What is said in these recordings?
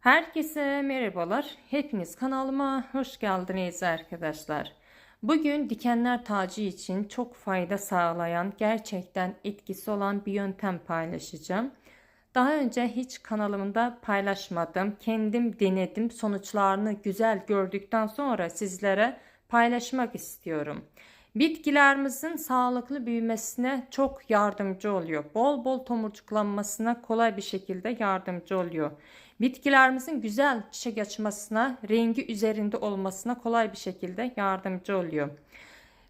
Herkese merhabalar. Hepiniz kanalıma hoş geldiniz arkadaşlar. Bugün dikenler tacı için çok fayda sağlayan, gerçekten etkisi olan bir yöntem paylaşacağım. Daha önce hiç kanalımda paylaşmadım. Kendim denedim. Sonuçlarını güzel gördükten sonra sizlere paylaşmak istiyorum. Bitkilerimizin sağlıklı büyümesine çok yardımcı oluyor. Bol bol tomurcuklanmasına kolay bir şekilde yardımcı oluyor. Bitkilerimizin güzel çiçek açmasına, rengi üzerinde olmasına kolay bir şekilde yardımcı oluyor.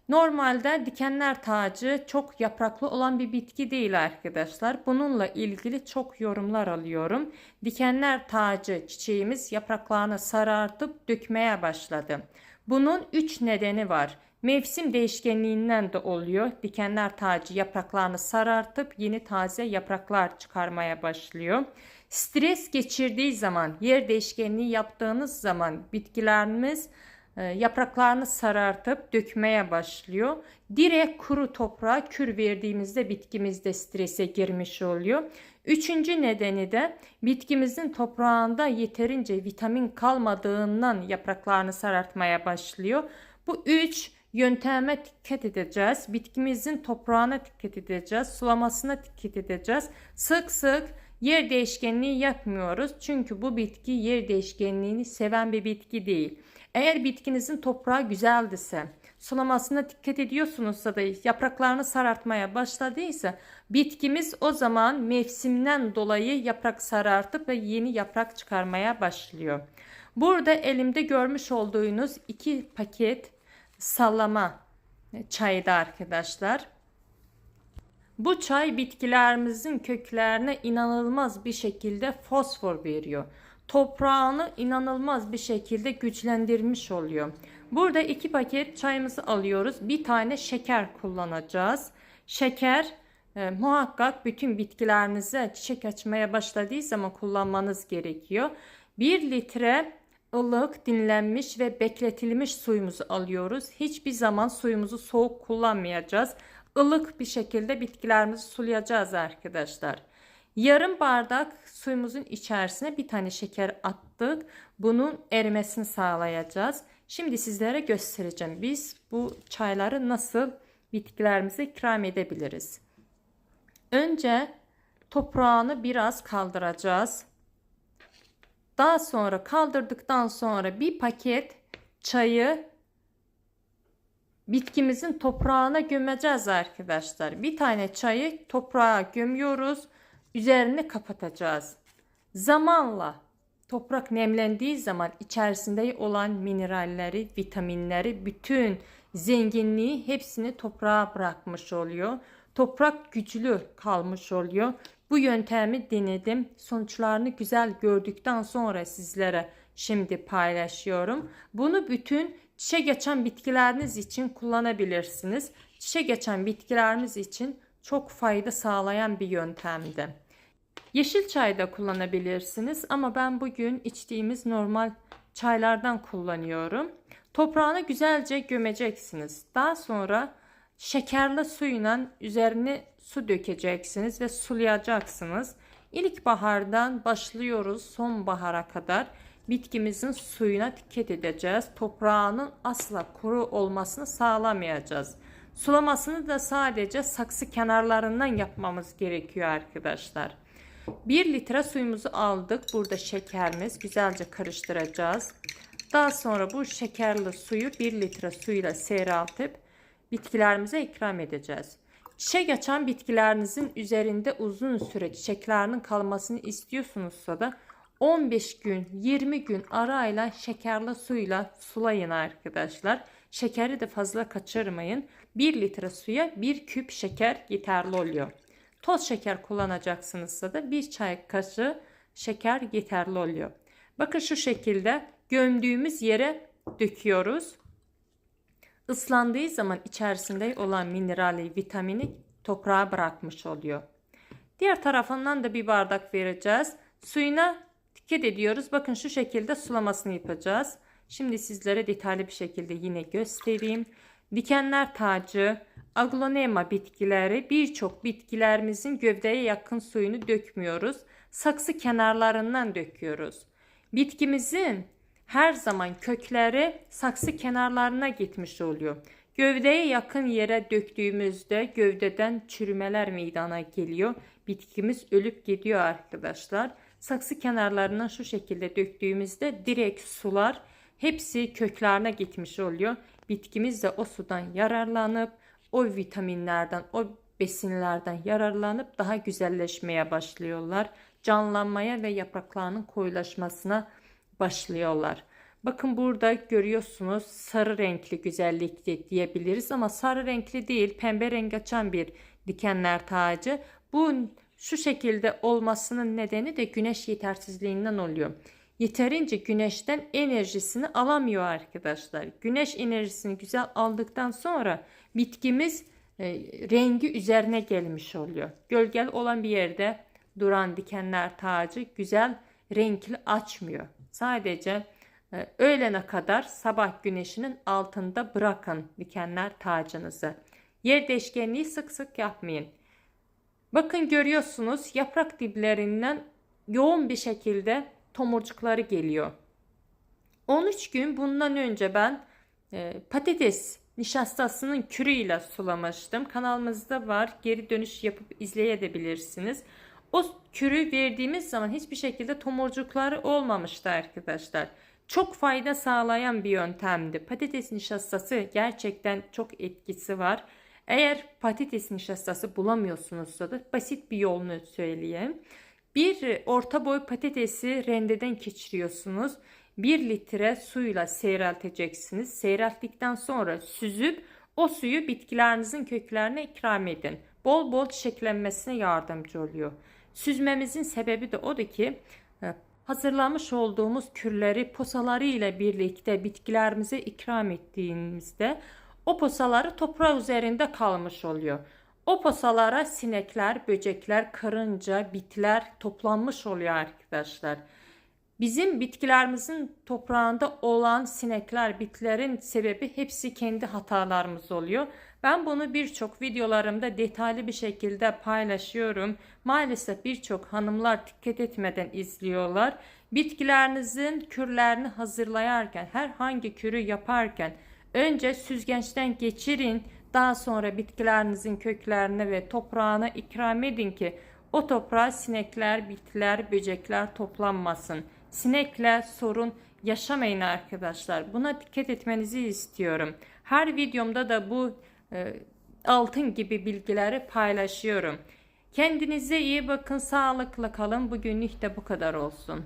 Normalde dikenler tacı çok yapraklı olan bir bitki değil arkadaşlar. Bununla ilgili çok yorumlar alıyorum. Dikenler tacı çiçeğimiz yapraklarını sarartıp dökmeye başladı. Bunun 3 nedeni var. Mevsim değişkenliğinden de oluyor. Dikenler tacı yapraklarını sarartıp yeni taze yapraklar çıkarmaya başlıyor. Stres geçirdiği zaman, yer değişkenliği yaptığınız zaman bitkilerimiz e, yapraklarını sarartıp dökmeye başlıyor. Direkt kuru toprağa kür verdiğimizde bitkimiz de strese girmiş oluyor. Üçüncü nedeni de bitkimizin toprağında yeterince vitamin kalmadığından yapraklarını sarartmaya başlıyor. Bu üç yönteme dikkat edeceğiz. Bitkimizin toprağına dikkat edeceğiz. Sulamasına dikkat edeceğiz. Sık sık yer değişkenliği yapmıyoruz. Çünkü bu bitki yer değişkenliğini seven bir bitki değil. Eğer bitkinizin toprağı güzeldiyse, sulamasına dikkat ediyorsunuzsa da yapraklarını sarartmaya başladıysa bitkimiz o zaman mevsimden dolayı yaprak sarartıp ve yeni yaprak çıkarmaya başlıyor. Burada elimde görmüş olduğunuz iki paket sallama çayı arkadaşlar. Bu çay bitkilerimizin köklerine inanılmaz bir şekilde fosfor veriyor. Toprağını inanılmaz bir şekilde güçlendirmiş oluyor. Burada iki paket çayımızı alıyoruz. Bir tane şeker kullanacağız. Şeker e, muhakkak bütün bitkilerinize çiçek açmaya başladığı zaman kullanmanız gerekiyor. 1 litre ılık, dinlenmiş ve bekletilmiş suyumuzu alıyoruz. Hiçbir zaman suyumuzu soğuk kullanmayacağız. Ilık bir şekilde bitkilerimizi sulayacağız arkadaşlar. Yarım bardak suyumuzun içerisine bir tane şeker attık. Bunun erimesini sağlayacağız. Şimdi sizlere göstereceğim. Biz bu çayları nasıl bitkilerimize ikram edebiliriz. Önce toprağını biraz kaldıracağız. Daha sonra kaldırdıktan sonra bir paket çayı bitkimizin toprağına gömeceğiz arkadaşlar. Bir tane çayı toprağa gömüyoruz. Üzerini kapatacağız. Zamanla toprak nemlendiği zaman içerisinde olan mineralleri, vitaminleri, bütün zenginliği hepsini toprağa bırakmış oluyor. Toprak güçlü kalmış oluyor. Bu yöntemi denedim. Sonuçlarını güzel gördükten sonra sizlere şimdi paylaşıyorum. Bunu bütün çiçek açan bitkileriniz için kullanabilirsiniz. Çiçek açan bitkilerimiz için çok fayda sağlayan bir yöntemdi. Yeşil çay da kullanabilirsiniz ama ben bugün içtiğimiz normal çaylardan kullanıyorum. Toprağını güzelce gömeceksiniz. Daha sonra şekerli suyla üzerine su dökeceksiniz ve sulayacaksınız. İlkbahardan başlıyoruz sonbahara kadar bitkimizin suyuna dikkat edeceğiz. Toprağının asla kuru olmasını sağlamayacağız. Sulamasını da sadece saksı kenarlarından yapmamız gerekiyor arkadaşlar. 1 litre suyumuzu aldık. Burada şekerimiz güzelce karıştıracağız. Daha sonra bu şekerli suyu 1 litre suyla seyreltip bitkilerimize ikram edeceğiz. Çiçek açan bitkilerinizin üzerinde uzun süre çiçeklerinin kalmasını istiyorsunuzsa da 15 gün 20 gün arayla şekerli suyla sulayın arkadaşlar. Şekeri de fazla kaçırmayın. 1 litre suya 1 küp şeker yeterli oluyor. Toz şeker kullanacaksınızsa da 1 çay kaşığı şeker yeterli oluyor. Bakın şu şekilde gömdüğümüz yere döküyoruz. Islandığı zaman içerisinde olan minerali, vitamini toprağa bırakmış oluyor. Diğer tarafından da bir bardak vereceğiz. Suyuna dikkat ediyoruz. Bakın şu şekilde sulamasını yapacağız. Şimdi sizlere detaylı bir şekilde yine göstereyim. Dikenler tacı, aglonema bitkileri birçok bitkilerimizin gövdeye yakın suyunu dökmüyoruz. Saksı kenarlarından döküyoruz. Bitkimizin her zaman kökleri saksı kenarlarına gitmiş oluyor. Gövdeye yakın yere döktüğümüzde gövdeden çürümeler meydana geliyor. Bitkimiz ölüp gidiyor arkadaşlar. Saksı kenarlarına şu şekilde döktüğümüzde direkt sular hepsi köklerine gitmiş oluyor. Bitkimiz de o sudan yararlanıp o vitaminlerden, o besinlerden yararlanıp daha güzelleşmeye başlıyorlar. Canlanmaya ve yapraklarının koyulaşmasına başlıyorlar. Bakın burada görüyorsunuz sarı renkli güzellikti diyebiliriz ama sarı renkli değil pembe renk açan bir dikenler tacı. Bu şu şekilde olmasının nedeni de güneş yetersizliğinden oluyor. Yeterince güneşten enerjisini alamıyor arkadaşlar. Güneş enerjisini güzel aldıktan sonra bitkimiz e, rengi üzerine gelmiş oluyor. Gölgel olan bir yerde duran dikenler tacı güzel renkli açmıyor. Sadece e, öğlene kadar sabah güneşinin altında bırakın dikenler tacınızı. Yer değişkenliği sık sık yapmayın. Bakın görüyorsunuz yaprak diplerinden yoğun bir şekilde tomurcukları geliyor. 13 gün bundan önce ben e, patates nişastasının kürüyle sulamıştım. Kanalımızda var. Geri dönüş yapıp izleyebilirsiniz. O kürü verdiğimiz zaman hiçbir şekilde tomurcukları olmamıştı arkadaşlar. Çok fayda sağlayan bir yöntemdi. Patates nişastası gerçekten çok etkisi var. Eğer patates nişastası bulamıyorsunuzsa da basit bir yolunu söyleyeyim. Bir orta boy patatesi rendeden geçiriyorsunuz. 1 litre suyla seyrelteceksiniz. Seyrelttikten sonra süzüp o suyu bitkilerinizin köklerine ikram edin. Bol bol çiçeklenmesine yardımcı oluyor. Süzmemizin sebebi de odur ki e, hazırlamış olduğumuz kürleri posaları ile birlikte bitkilerimize ikram ettiğimizde o posaları toprağı üzerinde kalmış oluyor. O posalara sinekler, böcekler, karınca, bitler toplanmış oluyor arkadaşlar. Bizim bitkilerimizin toprağında olan sinekler, bitlerin sebebi hepsi kendi hatalarımız oluyor. Ben bunu birçok videolarımda detaylı bir şekilde paylaşıyorum. Maalesef birçok hanımlar dikkat etmeden izliyorlar. Bitkilerinizin kürlerini hazırlayarken, herhangi kürü yaparken önce süzgeçten geçirin. Daha sonra bitkilerinizin köklerine ve toprağına ikram edin ki o toprağa sinekler, bitler, böcekler toplanmasın. Sinekle sorun yaşamayın arkadaşlar. Buna dikkat etmenizi istiyorum. Her videomda da bu e, altın gibi bilgileri paylaşıyorum. Kendinize iyi bakın, sağlıklı kalın. Bugünlük de bu kadar olsun.